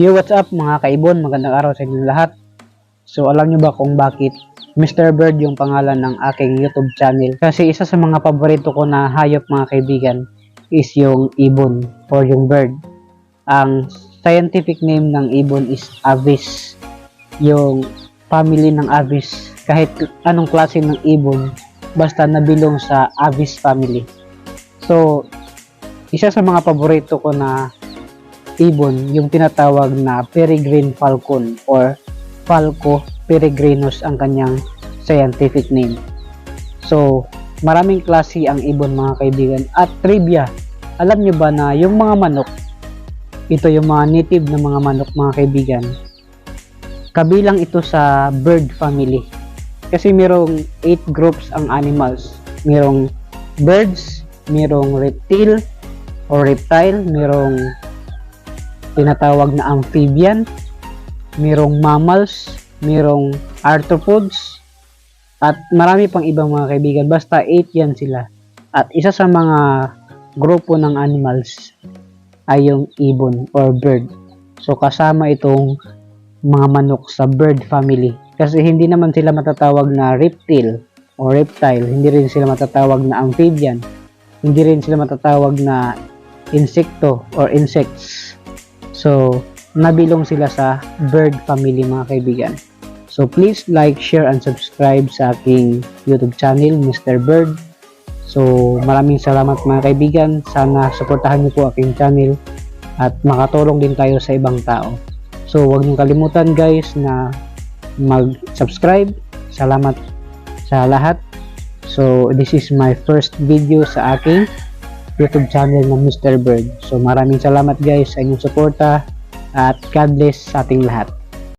Yo, what's up mga kaibon? Magandang araw sa inyong lahat. So, alam nyo ba kung bakit Mr. Bird yung pangalan ng aking YouTube channel? Kasi isa sa mga paborito ko na hayop mga kaibigan is yung ibon or yung bird. Ang scientific name ng ibon is Avis. Yung family ng Avis. Kahit anong klase ng ibon, basta nabilong sa Avis family. So, isa sa mga paborito ko na ibon yung tinatawag na peregrine falcon or Falco peregrinus ang kanyang scientific name. So, maraming klase ang ibon mga kaibigan. At trivia, alam nyo ba na yung mga manok, ito yung mga native na mga manok mga kaibigan, kabilang ito sa bird family. Kasi merong 8 groups ang animals. Merong birds, merong reptile or reptile, merong tinatawag na amphibian, merong mammals, merong arthropods, at marami pang ibang mga kaibigan. Basta 8 yan sila. At isa sa mga grupo ng animals ay yung ibon or bird. So kasama itong mga manok sa bird family. Kasi hindi naman sila matatawag na reptile o reptile. Hindi rin sila matatawag na amphibian. Hindi rin sila matatawag na insekto or insects. So, nabilong sila sa bird family mga kaibigan. So, please like, share, and subscribe sa aking YouTube channel, Mr. Bird. So, maraming salamat mga kaibigan. Sana suportahan niyo po aking channel at makatulong din tayo sa ibang tao. So, huwag niyong kalimutan guys na mag-subscribe. Salamat sa lahat. So, this is my first video sa aking YouTube channel ng Mr. Bird. So, maraming salamat guys sa inyong suporta at God bless sa ating lahat.